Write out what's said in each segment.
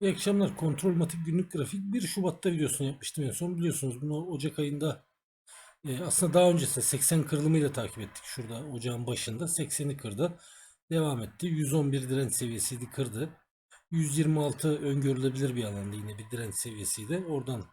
İyi akşamlar. Kontrolmatik günlük grafik 1 Şubat'ta videosunu yapmıştım en son. Biliyorsunuz bunu Ocak ayında e, aslında daha öncesinde 80 kırılımıyla takip ettik. Şurada ocağın başında 80'i kırdı. Devam etti. 111 direnç seviyesiydi kırdı. 126 öngörülebilir bir alanda yine bir direnç seviyesiydi. Oradan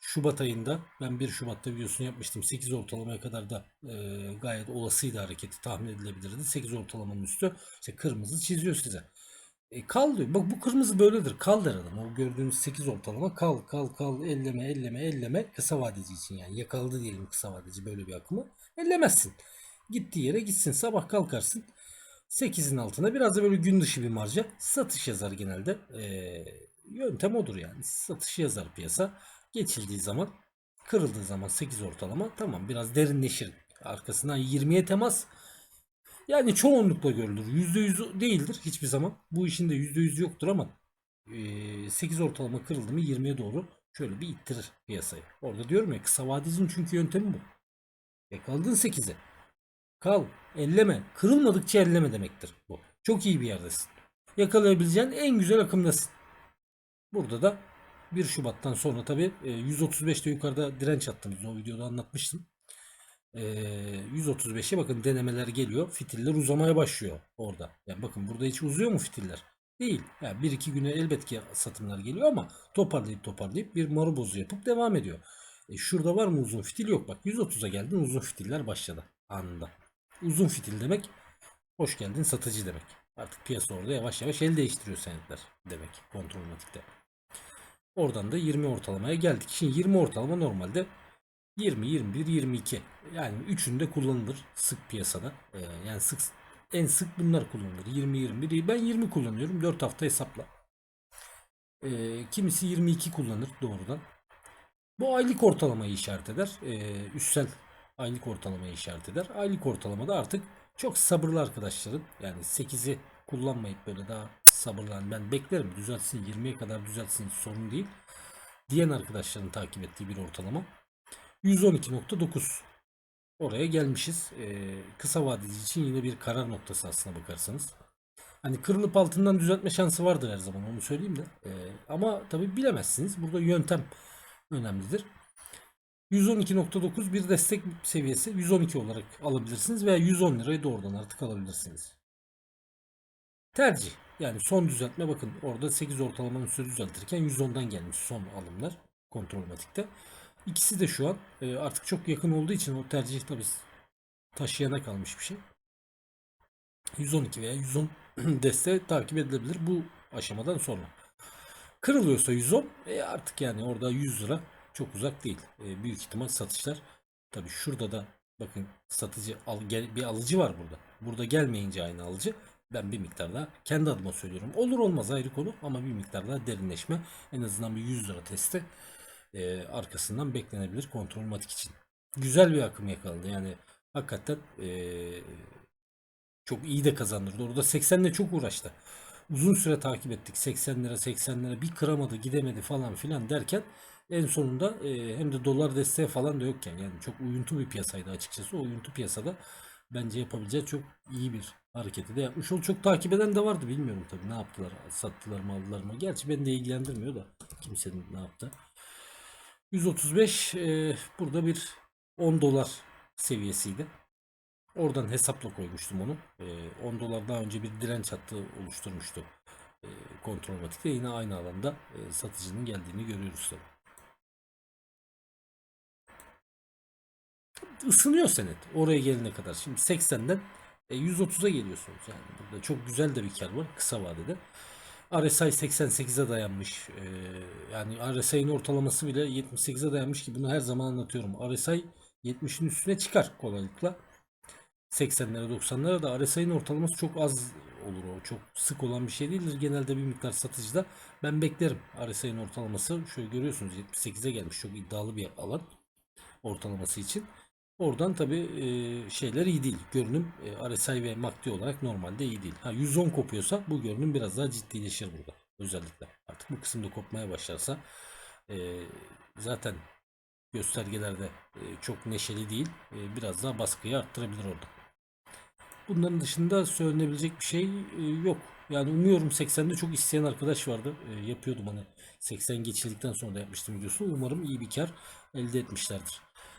Şubat ayında ben 1 Şubat'ta videosunu yapmıştım. 8 ortalamaya kadar da e, gayet olasıydı hareketi tahmin edilebilirdi. 8 ortalamanın üstü işte kırmızı çiziyor size. E, kal. Bak bu kırmızı böyledir. Kal der adam. O gördüğünüz 8 ortalama kal kal kal elleme elleme elleme kısa vadeci için yani yakaladı diyelim kısa vadeci böyle bir akımı. Ellemezsin. Gittiği yere gitsin. Sabah kalkarsın. 8'in altına biraz da böyle gün dışı bir marja satış yazar genelde. E, yöntem odur yani. Satış yazar piyasa. Geçildiği zaman kırıldığı zaman 8 ortalama tamam biraz derinleşir. Arkasından 20'ye temas yani çoğunlukla görülür. %100 değildir hiçbir zaman. Bu işin de %100 yoktur ama e, 8 ortalama kırıldı mı 20'ye doğru şöyle bir ittirir piyasayı. Orada diyorum ya kısa vadecinin çünkü yöntemi bu. Yakaladın 8'e. Kal, elleme. Kırılmadıkça elleme demektir bu. Çok iyi bir yerdesin. Yakalayabileceğin en güzel akımdasın. Burada da 1 Şubat'tan sonra tabi 135'te yukarıda direnç attığımız o videoda anlatmıştım. Ee, 135'e bakın denemeler geliyor. Fitiller uzamaya başlıyor orada. Yani bakın burada hiç uzuyor mu fitiller? Değil. Yani bir iki güne elbet ki satımlar geliyor ama toparlayıp toparlayıp bir marubozu yapıp devam ediyor. E şurada var mı uzun fitil? Yok bak 130'a geldin uzun fitiller başladı anında. Uzun fitil demek hoş geldin satıcı demek. Artık piyasa orada yavaş yavaş el değiştiriyor senetler demek kontrolmatikte. Oradan da 20 ortalamaya geldik. Şimdi 20 ortalama normalde 20, 21, 22. Yani üçünde kullanılır sık piyasada. Ee, yani sık en sık bunlar kullanılır. 20, 21. Ben 20 kullanıyorum. 4 hafta hesapla. Ee, kimisi 22 kullanır doğrudan. Bu aylık ortalamayı işaret eder. Ee, üstsel aylık ortalamayı işaret eder. Aylık ortalamada artık çok sabırlı arkadaşların yani 8'i kullanmayıp böyle daha sabırlan ben beklerim düzeltsin 20'ye kadar düzeltsin sorun değil diyen arkadaşların takip ettiği bir ortalama. 112.9 oraya gelmişiz. Ee, kısa vadeli için yine bir karar noktası aslına bakarsanız. Hani kırılıp altından düzeltme şansı vardır her zaman onu söyleyeyim de. Ee, ama tabi bilemezsiniz. Burada yöntem önemlidir. 112.9 bir destek seviyesi 112 olarak alabilirsiniz veya 110 lirayı doğrudan artık alabilirsiniz. Tercih. Yani son düzeltme bakın orada 8 ortalamanın üstü düzeltirken 110'dan gelmiş son alımlar kontrolmatikte. İkisi de şu an e, artık çok yakın olduğu için o tercih tabi taşıyana kalmış bir şey. 112 veya 110 deste takip edilebilir bu aşamadan sonra. Kırılıyorsa 110 e artık yani orada 100 lira çok uzak değil. E, büyük ihtimal satışlar. Tabi şurada da bakın satıcı al, gel, bir alıcı var burada. Burada gelmeyince aynı alıcı ben bir miktar daha kendi adıma söylüyorum. Olur olmaz ayrı konu ama bir miktar daha derinleşme en azından bir 100 lira testi e, arkasından beklenebilir kontrolmatik için. Güzel bir akım yakaladı. Yani hakikaten e, çok iyi de kazandırdı. Orada 80 ile çok uğraştı. Uzun süre takip ettik. 80 lira 80 lira bir kıramadı gidemedi falan filan derken en sonunda e, hem de dolar desteği falan da yokken yani çok uyuntu bir piyasaydı açıkçası. O uyuntu piyasada bence yapabileceği çok iyi bir hareketi de yapmış oldu. Çok takip eden de vardı bilmiyorum tabii ne yaptılar sattılar mı aldılar mı. Gerçi beni de ilgilendirmiyor da kimsenin ne yaptı. 135 e, burada bir 10 dolar seviyesiydi. Oradan hesapla koymuştum onu. E, 10 dolar daha önce bir direnç hattı oluşturmuştu. E, kontrolmatikte yine aynı alanda e, satıcının geldiğini görüyoruz tabii. Isınıyor senet oraya gelene kadar. Şimdi 80'den e, 130'a geliyorsunuz. Yani burada çok güzel de bir kar var kısa vadede. RSI 88'e dayanmış. Ee, yani RSI'nin ortalaması bile 78'e dayanmış ki bunu her zaman anlatıyorum. RSI 70'in üstüne çıkar kolaylıkla. 80'lere 90'lara da RSI'nin ortalaması çok az olur o. Çok sık olan bir şey değildir. Genelde bir miktar satıcıda ben beklerim. RSI'nin ortalaması şöyle görüyorsunuz 78'e gelmiş. Çok iddialı bir alan ortalaması için. Oradan tabi e, şeyler iyi değil. Görünüm e, RSI ve MACD olarak normalde iyi değil. Ha 110 kopuyorsa bu görünüm biraz daha ciddileşir burada. Özellikle artık bu kısımda kopmaya başlarsa e, zaten göstergelerde e, çok neşeli değil. E, biraz daha baskıyı arttırabilir orada. Bunların dışında söylenebilecek bir şey e, yok. Yani umuyorum 80'de çok isteyen arkadaş vardı. E, yapıyordum hani 80 geçildikten sonra da yapmıştım videosunu. Umarım iyi bir kar elde etmişlerdir.